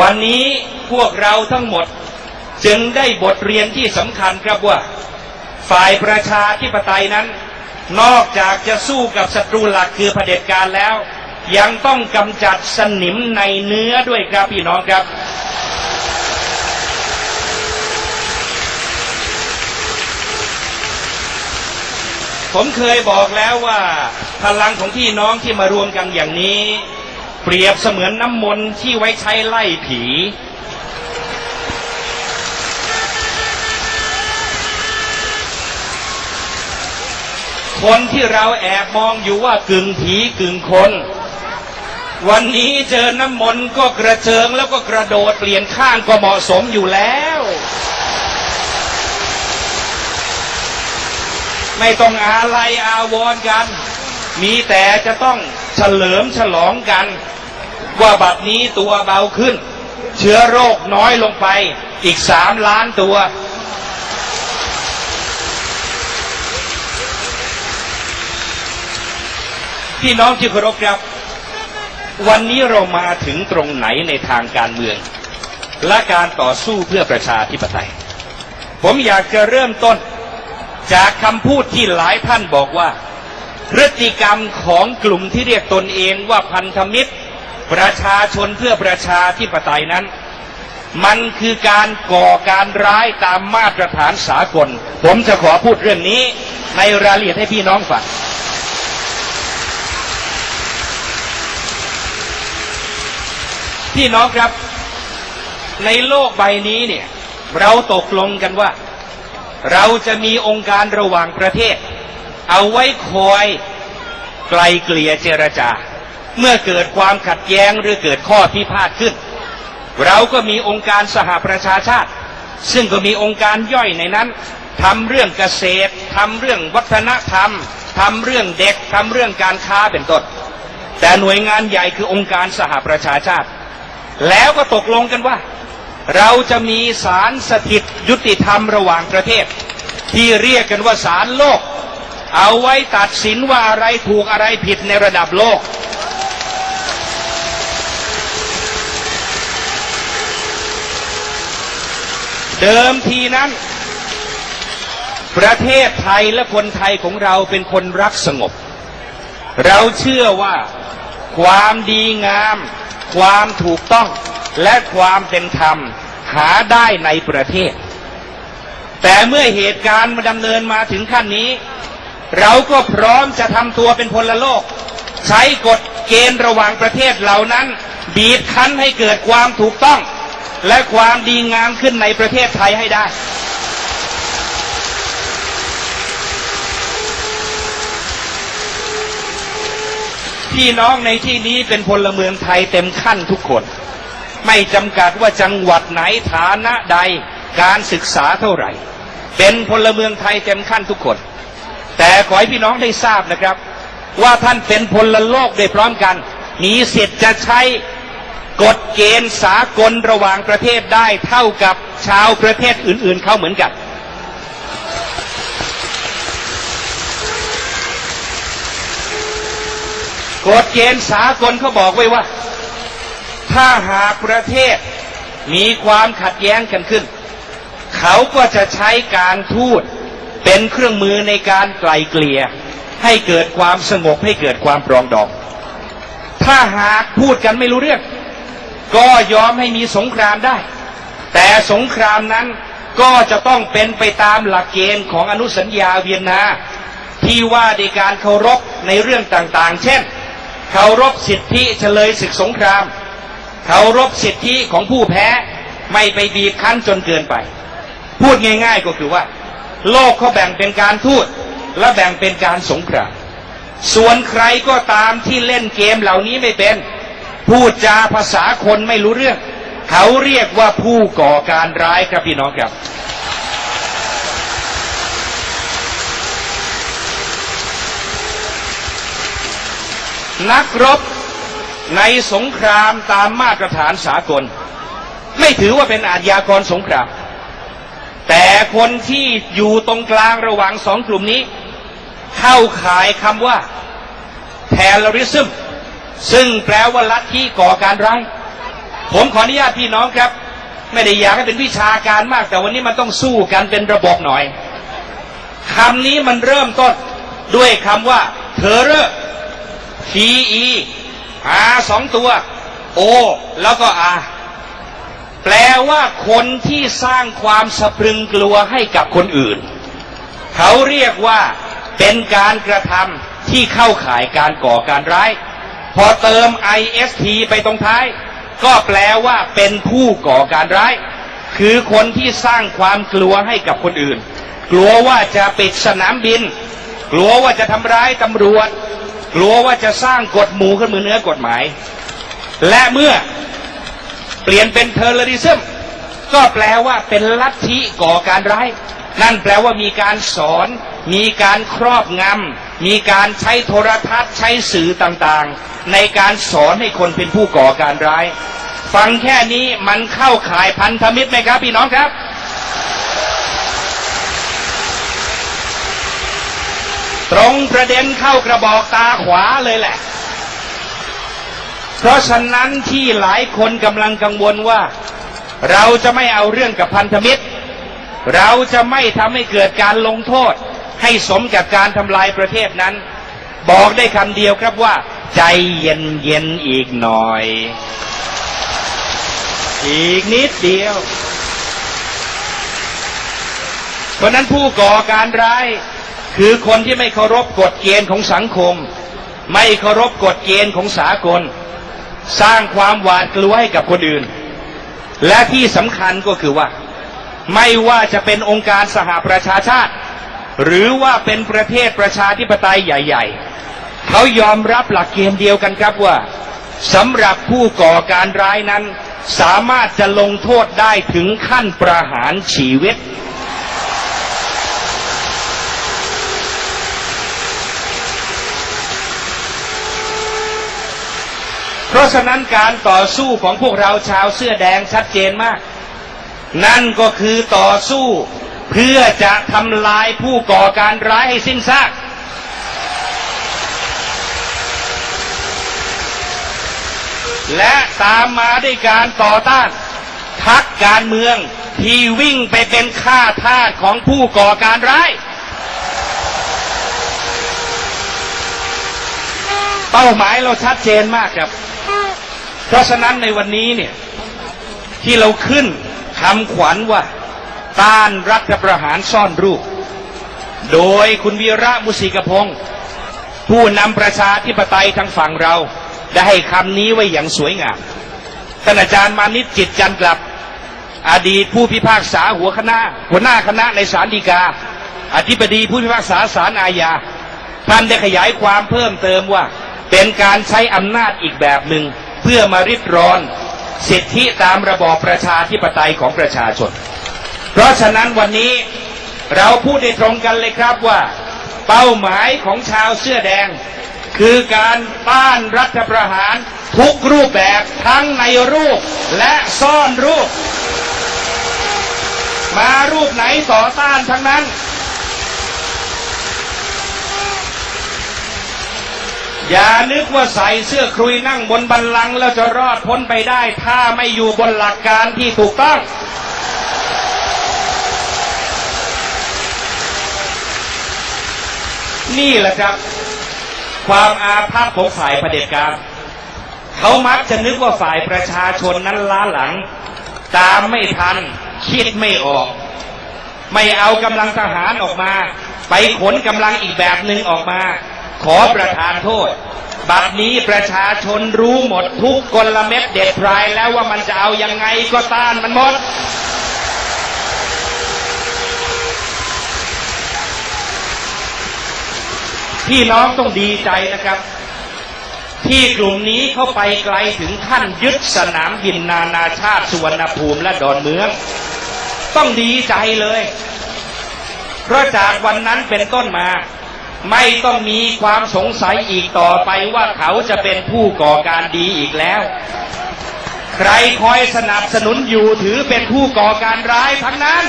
วันนี้พวกเราทั้งหมดจึงได้บทเรียนที่สำคัญครับว่า ฝ่ายประชาธิปไตยนั้น นอกจากจะสู้กับศัตรูหลักคือเผด็จการแล้ว ยังต้องกำจัดสนิมในเนื้อด้วยครับพี่น้องครับ ผมเคยบอกแล้วว่าพลังของพี่น้องที่มารวมกันอย่างนี้ เปรียบเสมือนน้ำมนต์ที่ไว้ใช้ไล่ผี คนที่เราแอบมองอยู่ว่ากึ่งผีกึ่งคน วันนี้เจอน้ำมนต์ก็กระเจิงแล้วก็กระโดดเปลี่ยนข้างก็เหมาะสมอยู่แล้วไม่ต้องอาลัยอาวรณ์กัน มีแต่จะต้องเฉลิมฉลองกัน ว่าบัดนี้ตัวเบาขึ้น เชื้อโรคน้อยลงไป อีกสามล้านตัว พี่น้องที่เคารพครับ วันนี้เรามาถึงตรงไหนในทางการเมือง และการต่อสู้เพื่อประชาธิปไตย ผมอยากจะเริ่มต้นจากคำพูดที่หลายท่านบอกว่าพฤติกรรมของกลุ่มที่เรียกตนเองว่าพันธมิตร ประชาชนเพื่อประชาธิปไตยนั้น มันคือการก่อการร้ายตามมาตรฐานสากล ผมจะขอพูดเรื่องนี้ในรายละเอียดให้พี่น้องฟังพี่น้องครับ ในโลกใบนี้เนี่ย เราตกลงกันว่า เราจะมีองค์การระหว่างประเทศ เอาไว้คอยไกลเกลี่ยเจรจา เมื่อเกิดความขัดแย้งหรือเกิดข้อพิพาทขึ้น เราก็มีองค์การสหประชาชาติ ซึ่งก็มีองค์การย่อยในนั้นทำเรื่องเกษตรทำเรื่องวัฒนธรรมทำเรื่องเด็กทำเรื่องการค้าเป็นต้นแต่หน่วยงานใหญ่คือองค์การสหประชาชาติ แล้วก็ตกลงกันว่า เราจะมีศาลสถิตยุติธรรมระหว่างประเทศ ที่เรียกกันว่าศาลโลก เอาไว้ตัดสินว่าอะไรถูกอะไรผิดในระดับโลก เดิมทีนั้น ประเทศไทยและคนไทยของเราเป็นคนรักสงบ เราเชื่อว่าความดีงาม ความถูกต้องและความเป็นธรรมหาได้ในประเทศ แต่เมื่อเหตุการณ์มาดำเนินมาถึงขั้นนี้ เราก็พร้อมจะทำตัวเป็นพลโลก ใช้กฎเกณฑ์ระหว่างประเทศเหล่านั้น บีบคั้นให้เกิดความถูกต้อง และความดีงามขึ้นในประเทศไทยให้ได้ พี่น้องในที่นี้เป็นพลเมืองไทยเต็มขั้นทุกคน ไม่จำกัดว่าจังหวัดไหนฐานะใดการศึกษาเท่าไหร่ เป็นพลเมืองไทยเต็มขั้นทุกคน แต่ขอให้พี่น้องได้ทราบนะครับ ว่าท่านเป็นพลโลกได้พร้อมกัน มีสิทธิ์จะใช้ กฎเกณฑ์สากลระหว่างประเทศได้เท่ากับชาวประเทศอื่น ๆ เขาเหมือนกัน กฎเกณฑ์สากลเขาบอกไว้ว่า ถ้าหากประเทศมีความขัดแย้งกันขึ้น เขาก็จะใช้การทูตเป็นเครื่องมือในการไกล่เกลี่ยให้เกิดความสงบให้เกิดความปรองดอง ถ้าหากพูดกันไม่รู้เรื่อง ก็ยอมให้มีสงครามได้ แต่สงครามนั้นก็จะต้องเป็นไปตามหลักเกณฑ์ของอนุสัญญาเวียนนาที่ว่าในการเคารพในเรื่องต่างๆ เช่น เคารพสิทธิเฉลยศึกสงคราม เคารพสิทธิของผู้แพ้ไม่ไปบีบคั้นจนเกินไป พูดง่ายๆก็คือว่า โลกเขาแบ่งเป็นการทูตและแบ่งเป็นการสงคราม ส่วนใครก็ตามที่เล่นเกมเหล่านี้ไม่เป็น พูดจาภาษาคนไม่รู้เรื่อง เขาเรียกว่าผู้ก่อการร้ายครับพี่น้องครับ นักรบในสงครามตามมาตรฐานสากล ไม่ถือว่าเป็นอาชญากรสงคราม แต่คนที่อยู่ตรงกลางระหว่างสองกลุ่มนี้ เข้าขายคำว่า terrorism ซึ่งแปลว่าลัทธิก่อการร้ายผมขออนุญาตพี่น้องครับ ไม่ได้อยากให้เป็นวิชาการมาก แต่วันนี้มันต้องสู้กันเป็นระบบหน่อยคำนี้มันเริ่มต้นด้วยคำว่าเทเร T E R สองตัว O แล้วก็ R แปลว่าคนที่สร้างความสะพรึงกลัวให้กับคนอื่น เขาเรียกว่าเป็นการกระทำที่เข้าข่ายการก่อการร้าย พอเติม ist ไปตรงท้าย ก็แปลว่าเป็นผู้ก่อการร้าย คือคนที่สร้างความกลัวให้กับคนอื่น กลัวว่าจะปิดสนามบิน กลัวว่าจะทำร้ายตำรวจ กลัวว่าจะสร้างกฎหมู่ขึ้นมือเหนื้อกฎหมาย และเมื่อเปลี่ยนเป็นเทอร์เรริซึมก็แปลว่าเป็นลัทธิก่อการร้าย นั่นแปลว่ามีการสอน มีการครอบงำ มีการใช้โทรทัศน์ใช้สื่อต่างๆ ในการสอนให้คนเป็นผู้ก่อการร้าย ฟังแค่นี้มันเข้าข่ายพันธมิตรไหมครับ พี่น้องครับ ตรงประเด็นเข้ากระบอกตาขวาเลยแหละ เพราะฉะนั้นที่หลายคนกำลังกังวลว่า เราจะไม่เอาเรื่องกับพันธมิตร เราจะไม่ทำให้เกิดการลงโทษ ให้สมกับการทำลายประเทศนั้น บอกได้คำเดียวครับว่า ใจเย็นเย็นอีกหน่อย อีกนิดเดียว เพราะนั้นผู้ก่อการร้าย คือคนที่ไม่เคารพกฎเกณฑ์ของสังคม ไม่เคารพกฎเกณฑ์ของสากล สร้างความหวาดกลัวให้กับคนอื่น และที่สำคัญก็คือว่า ไม่ว่าจะเป็นองค์การสหประชาชาติ หรือว่าเป็นประเทศประชาธิปไตยใหญ่ ๆ เขายอมรับหลักเกณฑ์เดียวกันครับว่าสำหรับผู้ก่อการร้ายนั้น สามารถจะลงโทษได้ถึงขั้นประหารชีวิต เพราะฉะนั้นการต่อสู้ของพวกเราชาวเสื้อแดงชัดเจนมาก นั่นก็คือต่อสู้ เพื่อจะทำลายผู้ก่อการร้ายให้สิ้นซากและตามมาด้วยการต่อต้านพักการเมืองที่วิ่งไปเป็นข้าทาสของผู้ก่อการร้าย เป้าหมายเราชัดเจนมากครับ เพราะฉะนั้นในวันนี้เนี่ย ที่เราขึ้นคำขวัญว่า ต้านรัฐประหารซ่อนรูป โดยคุณวีระมุสิกพงศ์ผู้นำประชาธิปไตยทางฝั่งเรา ได้ให้คำนี้ไว้อย่างสวยงามท่านอาจารย์มานิตจิตจันทร์กลับ อดีตผู้พิพากษาหัวคณะ หัวหน้าคณะในศาลฎีกา อธิบดีผู้พิพากษาศาลอาญาท่านได้ขยายความเพิ่มเติมว่า เป็นการใช้อำนาจอีกแบบหนึ่ง เพื่อมาริดรอน สิทธิตามระบอบประชาธิปไตยของประชาชน เพราะฉะนั้นวันนี้เราพูดได้ตรงกันเลยครับว่า เป้าหมายของชาวเสื้อแดง คือการต้านรัฐประหารทุกรูปแบบทั้งในรูปและซ่อนรูป มารูปไหนต่อต้านทั้งนั้น อย่านึกว่าใส่เสื้อครุยนั่งบนบันลังแล้วจะรอดพ้นไปได้ ถ้าไม่อยู่บนหลักการที่ถูกต้อง นี่แหละครับ ความอาภัพของฝ่ายเผด็จการเขามักจะนึกว่าฝ่ายประชาชนนั้นล้าหลัง ตามไม่ทัน คิดไม่ออก ไม่เอากำลังทหารออกมา ไปขนกำลังอีกแบบหนึ่งออกมา ขอประทานโทษ บัดนี้ประชาชนรู้หมดทุกกลเม็ดเด็ดพรายแล้วว่ามันจะเอายังไงก็ต้านมันหมด พี่น้องต้องดีใจนะครับ ที่กลุ่มนี้เข้าไปไกลถึงขั้นยึดสนามบินนานาชาติสุวรรณภูมิและดอนเมือง ต้องดีใจเลย เพราะจากวันนั้นเป็นต้นมา ไม่ต้องมีความสงสัยอีกต่อไปว่าเขาจะเป็นผู้ก่อการดีอีกแล้ว ใครคอยสนับสนุนอยู่ถือเป็นผู้ก่อการร้ายทั้งนั้น